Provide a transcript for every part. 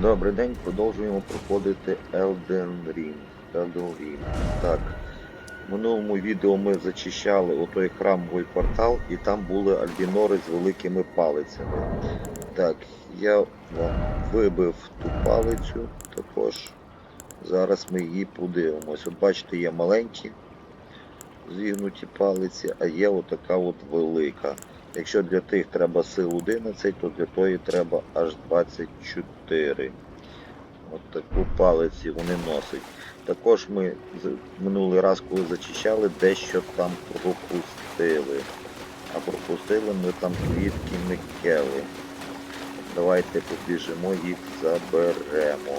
Добрий день, продовжуємо проходити Elden Ring. Elden Ring. Так. В минулому відео ми зачищали отой храмовий портал і там були альбінори з великими палицями. Так, я вибив ту палицю також. Зараз ми її подивимось. От бачите, є маленькі зігнуті палиці, а є отака от велика. Якщо для тих треба сил 11, то для тої треба аж 24. От таку палиці вони носять. Також ми минулий раз, коли зачищали, дещо там пропустили. А пропустили ми там квітки Микели. Давайте побіжимо їх заберемо.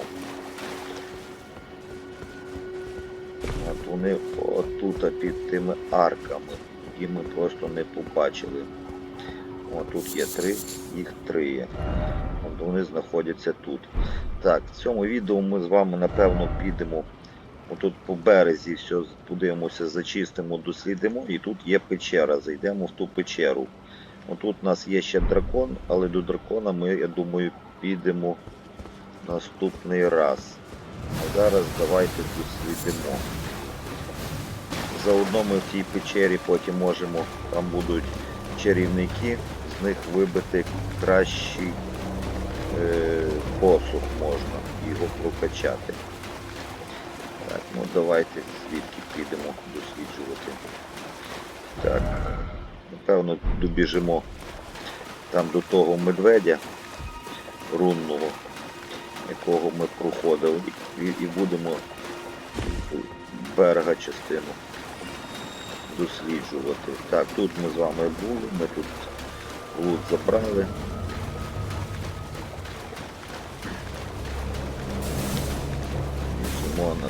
От вони отут під тими арками, які ми просто не побачили. Тут є три, їх три є. Вони знаходяться тут. Так, в цьому відео ми з вами напевно підемо. Отут по березі все подивимося, зачистимо, дослідимо, і тут є печера. Зайдемо в ту печеру. Отут у нас є ще дракон, але до дракона ми, я думаю, підемо наступний раз. А зараз давайте дослідимо. Заодно ми в тій печері потім можемо, там будуть чарівники, з них вибити кращий е, посух можна, його прокачати. Так, ну давайте звідки підемо досліджувати. Так, напевно, добіжимо там до того медведя рунного, якого ми проходили, і, і будемо берега частину досліджувати. Так, тут ми з вами були, ми тут лут забрали. Симона.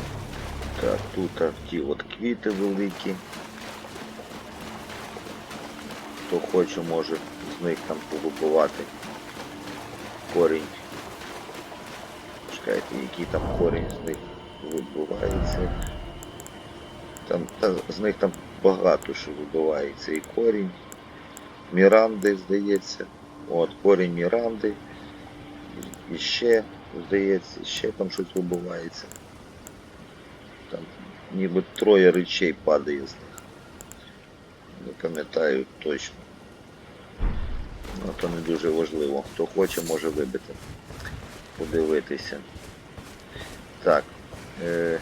Так, тут ті от квіти великі. Хто хоче, може з них там повибивати корінь. Чекайте, який там корінь з них вибивається. Там, та, з них там багато що вибивається. І корінь Міранди, здається. От, корінь Міранди. І- ще, здається, ще там щось вибивається. Там ніби троє речей падає з них. Не пам'ятаю точно. Ну, то не дуже важливо. Хто хоче, може вибити. Подивитися. Так. Е,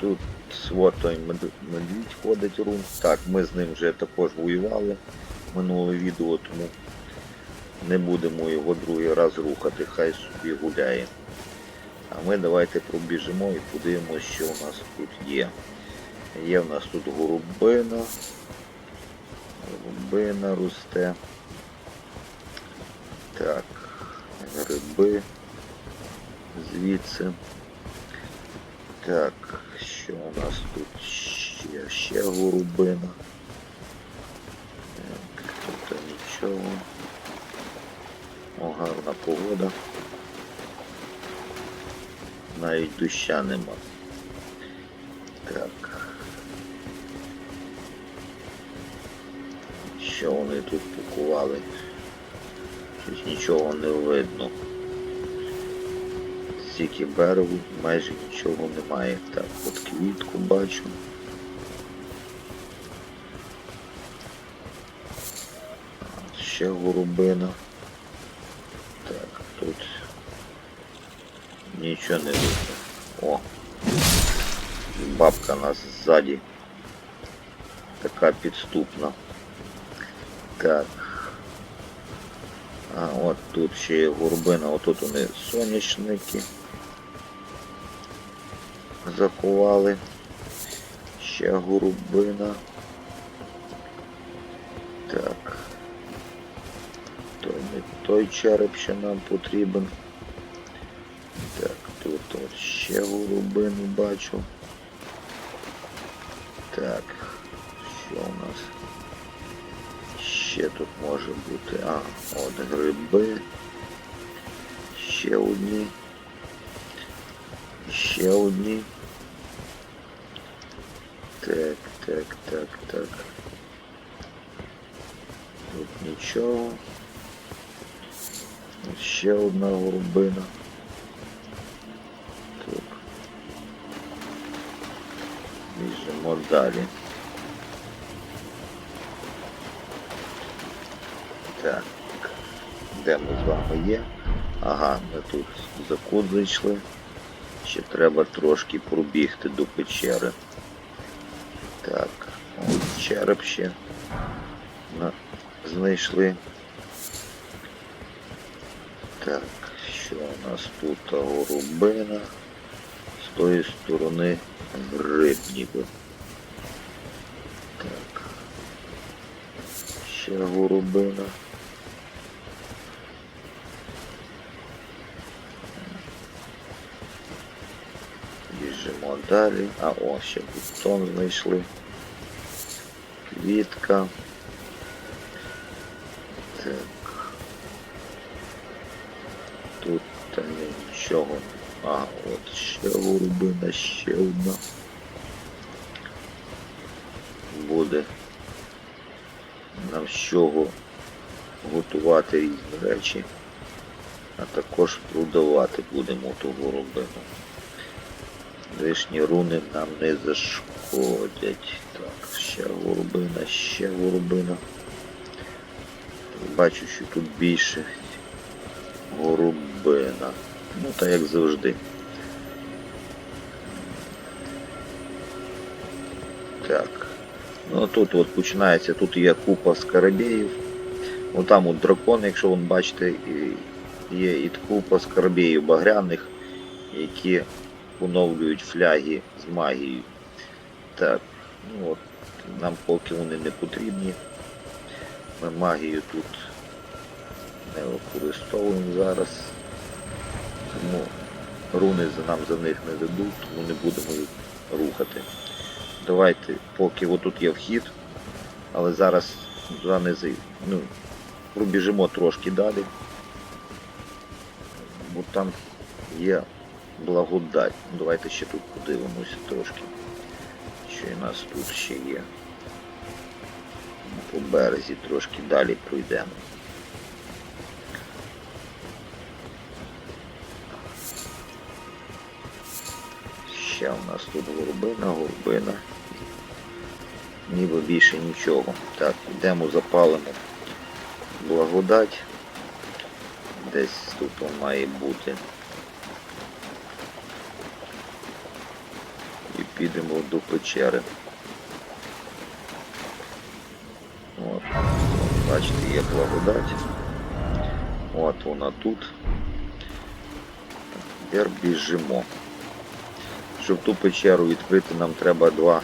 тут свот той мед- медвідь ходить рун. Так, ми з ним вже також воювали минуле відео, тому не будемо його другий раз рухати, хай собі гуляє. А ми давайте пробіжимо і подивимося, що у нас тут є. Є в нас тут голубина. Голубина росте. Так, гриби звідси. Так, що у нас тут ще? Ще голубина. Так, тут нічого. О, гарна погода. Навіть доща нема. Так. Що вони тут пакували? Щось нічого не видно. Стільки берегу майже нічого немає. Так, от квітку бачу. Ще горобина. Так, тут нічого не видно. О! Бабка нас ззаді. Така підступна. Так. А, от тут ще є горбина, отут вони сонячники заховали. Ще горбина. Так. То не той череп ще нам потрібен. Так, тут ще голубину бачу. Так, що у нас? Ще тут може бути. А, от гриби. Ще одні. Ще одні. Так, так, так, так. Тут нічого. Ще одна горобина. Так. Біжимо далі. Так. Де ми з вами є? Ага, ми тут за кут зайшли. Ще треба трошки пробігти до печери. Так, череп ще знайшли. Так, що у нас тут горобина? З тої сторони гриб ніби. Так. Ще горобина. Біжимо далі. А о, ще бутон знайшли. Квітка. Так. Тут та нічого. А, от ще голубина, ще одна. Буде нам з чого готувати різні речі, а також продавати будемо ту горобину. Лишні руни нам не зашкодять. Ще горобина, ще горобина. Бачу, що тут більше горобина. Ну, так як завжди. Так. Ну тут от починається, тут є купа скарабеїв. Отам от дракон, якщо вон бачите, є і купа скарабеїв багряних, які поновлюють фляги з магією. Так, ну от, нам поки вони не потрібні. Ми магію тут не використовуємо зараз. Тому руни нам за них не дадуть, тому не будемо їх рухати. Давайте, поки отут є вхід, але зараз не зай... ну, пробіжимо трошки далі. Бо там є благодать. Давайте ще тут подивимося трошки. Що і нас тут ще є. По березі трошки далі пройдемо. Ще у нас тут горбина, горбина. Ніби більше нічого. Так, йдемо запалимо благодать. Десь тут має бути. Підемо до печери. От. Бачите, є благодать. От вона тут. Тепер біжимо. Щоб ту печеру відкрити, нам треба два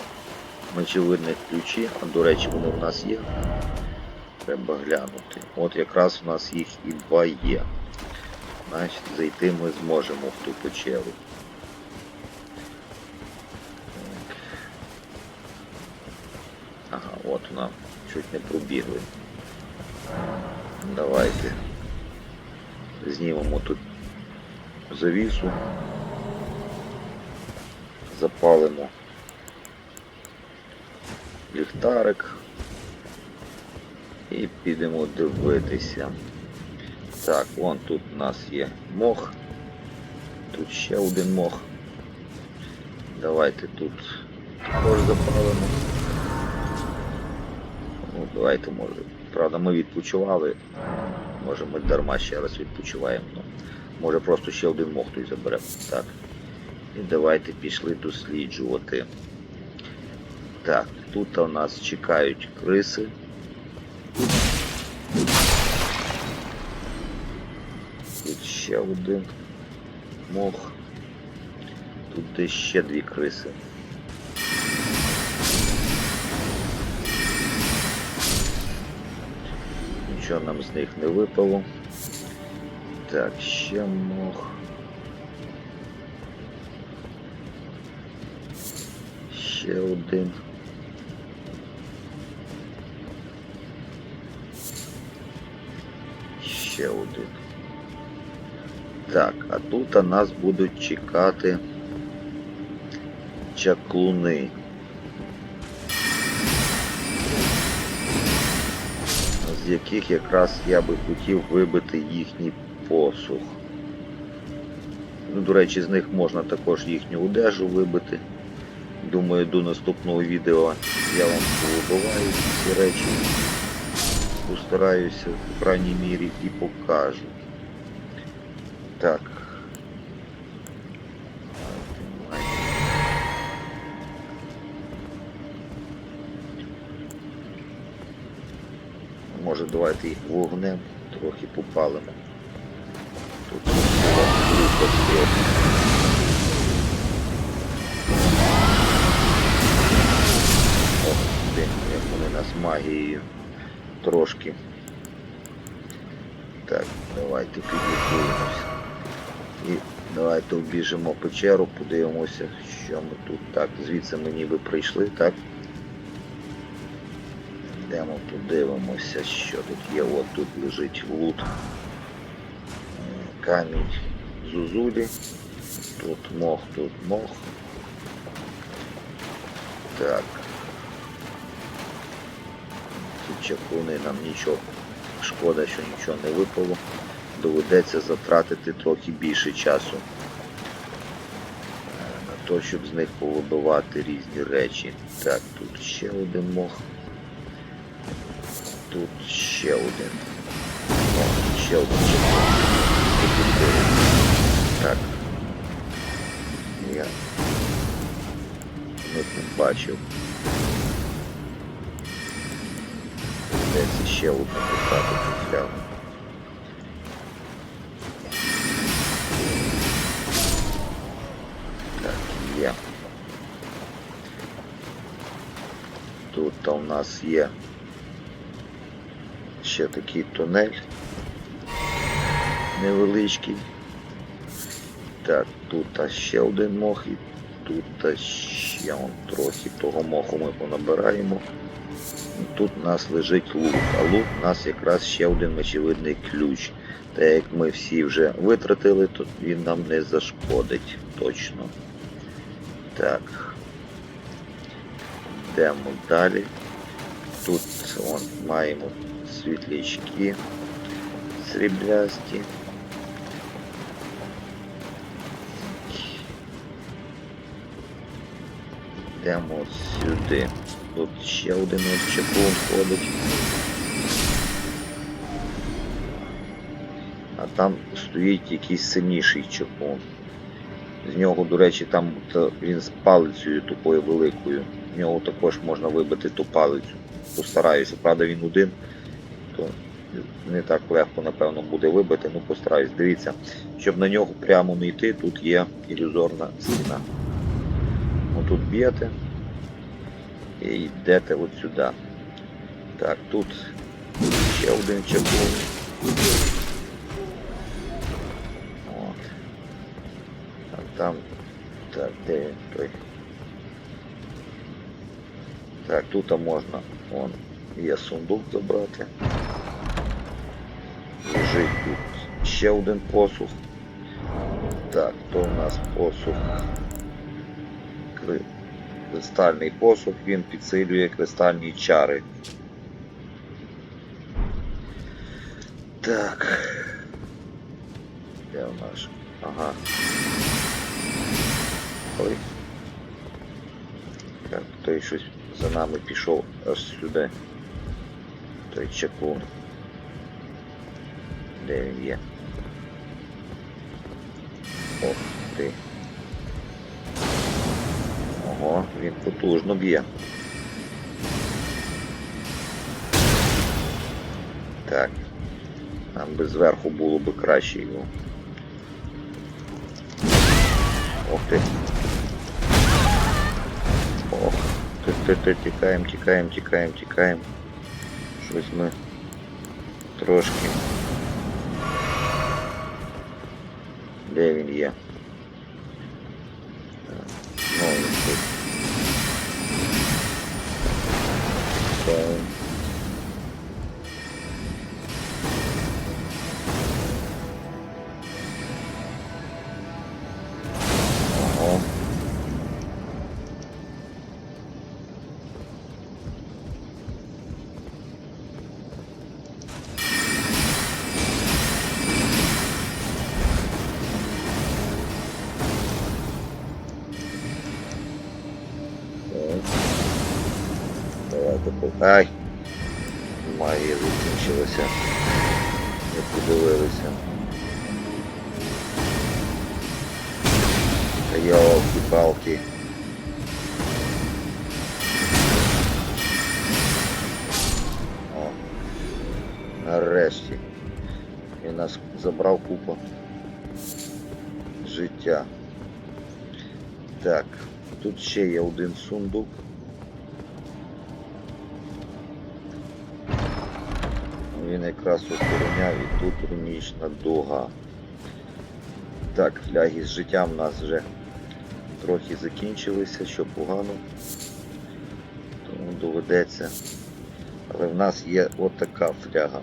мечевидних ключі, а до речі, вони в нас є. Треба глянути. От якраз у нас їх і два є. Значить, зайти ми зможемо в ту печеру. Вона. Чуть не пробігли. Давайте знімемо тут завісу. Запалимо ліхтарик і підемо дивитися. Так, вон тут у нас є мох. Тут ще один мох. Давайте тут також запалимо. Давайте може. Правда, ми відпочивали. Може ми дарма ще раз відпочиваємо. Ну, може просто ще один мох той заберемо. Так. І давайте пішли досліджувати. Так, тут у нас чекають криси. Тут ще один мох. Тут ще дві криси. Нічого нам з них не випало. Так, ще мох. Ще один. Ще один. Так, а тут нас будуть чекати чаклуни. З яких якраз я би хотів вибити їхній посух. Ну, до речі, з них можна також їхню одежу вибити. Думаю, до наступного відео я вам повибиваю ці речі. Постараюся, в крайній мірі, і покажу. Давайте їх вогнем трохи попалимо. Тут група стрілок. Ох, ти, як вони нас магією трошки. Так, давайте підлікуємося. І давайте обіжимо печеру, подивимося, що ми тут. Так, звідси ми ніби прийшли, так? Йдемо тут дивимося, що тут є. От тут лежить лут. Камінь зузулі. Тут мох, тут мох. Так. Ці чаклуни нам нічого. Шкода, що нічого не випало. Доведеться затратити трохи більше часу. е, На те, щоб з них повибивати різні речі. Так, тут ще один мох. Тут ще один. О, ще один. Тут. Так. Я не бачив. Десь ще одну потратити флягу. Так, є. Тут у нас є ще такий тунель невеличкий. Так, тут ще один мох і тут ще он, трохи того моху ми понабираємо. Тут у нас лежить лут, а лут у нас якраз ще один мечевидний ключ. Та як ми всі вже витратили, то він нам не зашкодить точно. Так. Йдемо далі. Тут вон, маємо світлячки сріблясті. Йдемо сюди. Тут ще один чеклун ходить. А там стоїть якийсь сильніший чеклун. З нього, до речі, там він з палицею такою великою. В нього також можна вибити ту палицю. Постараюся, правда він один, то не так легко, напевно, буде вибити, ну постараюсь. Дивіться, щоб на нього прямо не йти, тут є ілюзорна стіна. Отут б'єте і йдете от сюди. Так, тут ще один чеклун. От. А там. Так, де він той? Так, тут можна вон, є сундук забрати. Лежить тут ще один посух. Так, то у нас посух. Кристальний посух, він підсилює кристальні чари. Так. Де у нас? Ага. Ой. Так, той щось за нами пішов аж сюди. Той чаклун. Де? Ох ти. Ого, він потужно б'є. Так. Нам би зверху було би краще його. Ох ти. Ох. Ти, ти, ти, тікаємо, тікаємо, тікаємо, тікаємо. Щось ми трошки. Де він Ай! Магія закінчилася. Не подивилися. Та Йолки-палки. О, нарешті. Він нас забрав купу життя. Так, тут ще є один сундук. Він якраз охороняв і тут рунічна дуга. Так, фляги з життям у нас вже трохи закінчилися, що погано. Тому доведеться. Але в нас є отака фляга.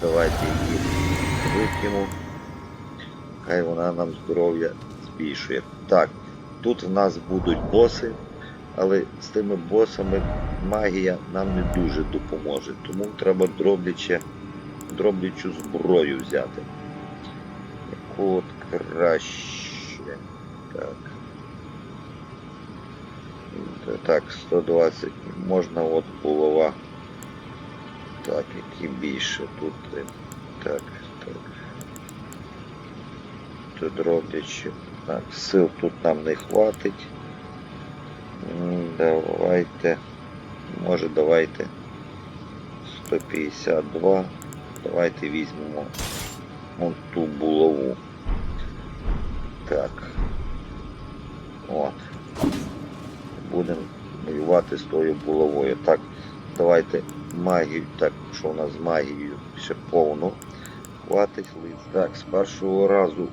Давайте її вип'ємо. Хай вона нам здоров'я збільшує. Так, тут в нас будуть боси, але з тими босами магія нам не дуже допоможе. Тому треба дробляче, дроблячу зброю взяти. Яку от краще. Так. Так, 120. Можна от булава. Так, які більше тут. е, Так, так. Тут роблячи. Так, сил тут нам не хватить. Давайте. Може давайте 152. Давайте візьмемо вон ту булаву. Так. От. Будемо воювати з тою булавою. Так, давайте магію. Так, що у нас з магією ще повно. Хватить лиць. Так, з першого разу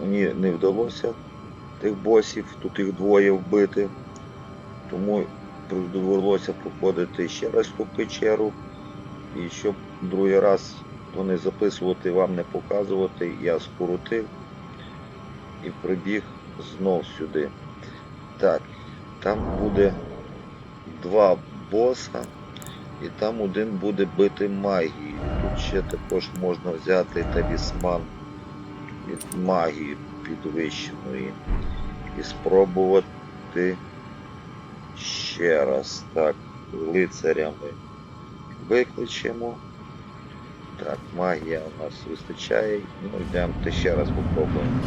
мені не вдалося тих босів, тут їх двоє вбити. Тому довелося проходити ще раз ту печеру. І щоб другий раз то не записувати, вам не показувати, я скоротив і прибіг знов сюди. Так, там буде два боса, і там один буде бити магією. Тут ще також можна взяти талісман від магії підвищеної і спробувати ще раз. Так, лицарями викличемо. Так, магія у нас вистачає. Ну, йдемо ще раз попробуємо.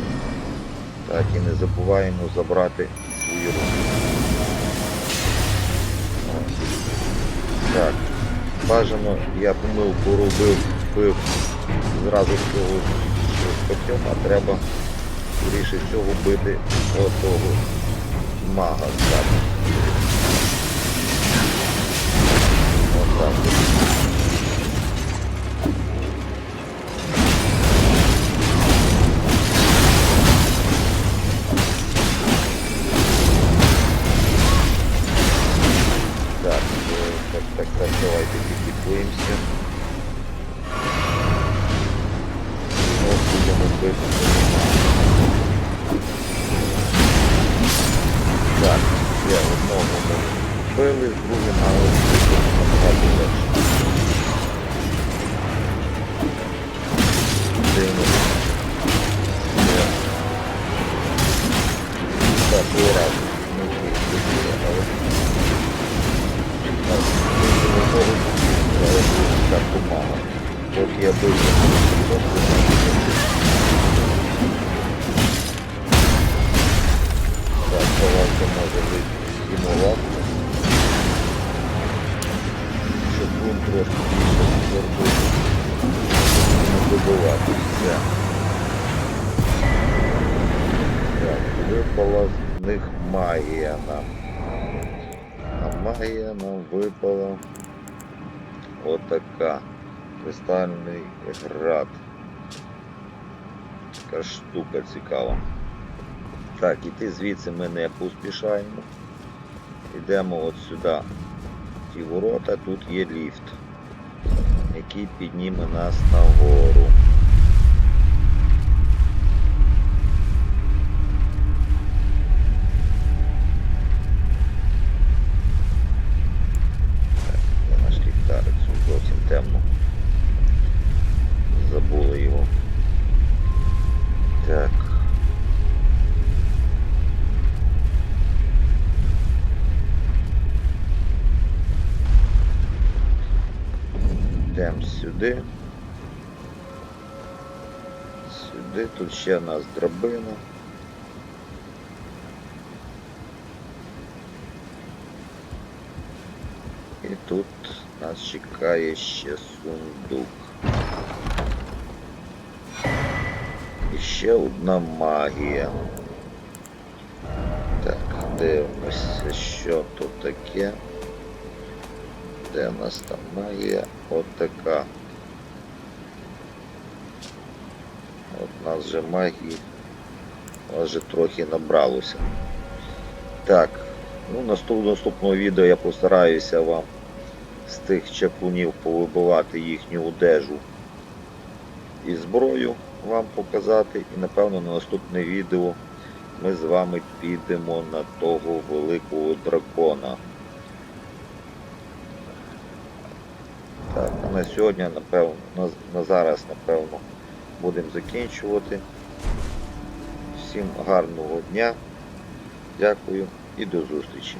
Так, і не забуваємо забрати свої руки. Так, бажано, я помилку робив, пив зразу того що а треба скоріше всього бити отого мага. Так. Tá. Дивимося. Є. магія нам випала отака. Кристальний град. Така штука цікава. Так, іти звідси ми не поспішаємо. Йдемо от сюди. Ті ворота, тут є ліфт, який підніме нас нагору. Сюди. Сюди, тут ще у нас драбина. І тут нас чекає ще сундук. І ще одна магія. Так, дивимося, що тут таке. Де у нас там магія? От така. От у нас вже магії. У нас вже трохи набралося. Так, ну наступ, наступного відео я постараюся вам з тих чаклунів повибивати їхню одежу і зброю вам показати. І напевно на наступне відео ми з вами підемо на того великого дракона. Так, а на сьогодні, напевно, на, на зараз, напевно, будемо закінчувати. Всім гарного дня. Дякую і до зустрічі.